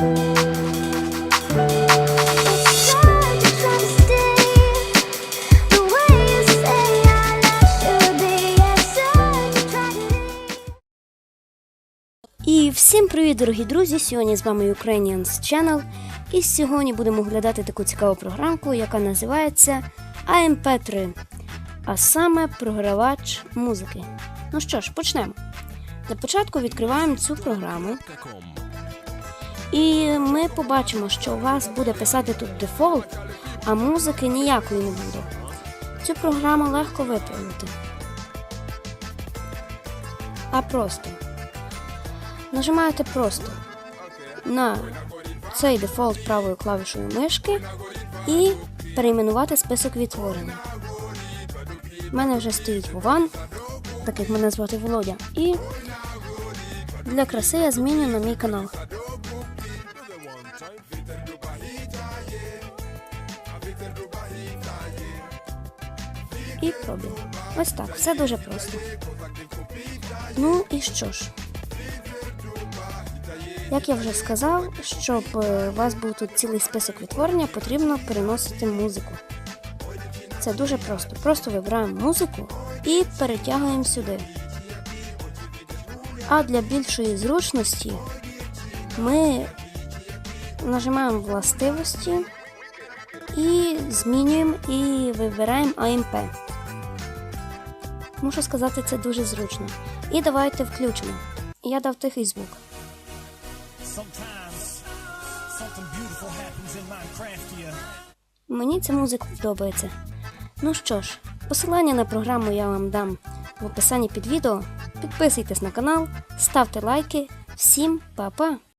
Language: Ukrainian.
І всім привіт, дорогі друзі! Сьогодні з вами Ukrainians Channel. І сьогодні будемо оглядати таку цікаву програмку, яка називається AMP3, а саме програвач музики. Ну що ж, почнемо. Для початку відкриваємо цю програму. І ми побачимо, що у вас буде писати тут дефолт, а музики ніякої не буде. Цю програму легко виправити. А просто. Нажимаєте просто на цей дефолт правою клавішою мишки і перейменувати список відтворення. У мене вже стоїть Вован, так як мене звати Володя, і для краси я зміню на мій канал. І пробую. Ось так, все дуже просто. Ну і що ж? Як я вже сказав, щоб е, у вас був тут цілий список відтворення, потрібно переносити музику. Це дуже просто. Просто вибираємо музику і перетягуємо сюди. А для більшої зручності ми нажимаємо властивості і змінюємо і вибираємо AMP. Мушу сказати, це дуже зручно. І давайте включимо. Я дав тихий звук. Мені ця музика подобається. Ну що ж, посилання на програму я вам дам в описанні під відео. Підписуйтесь на канал, ставте лайки. Всім па-па!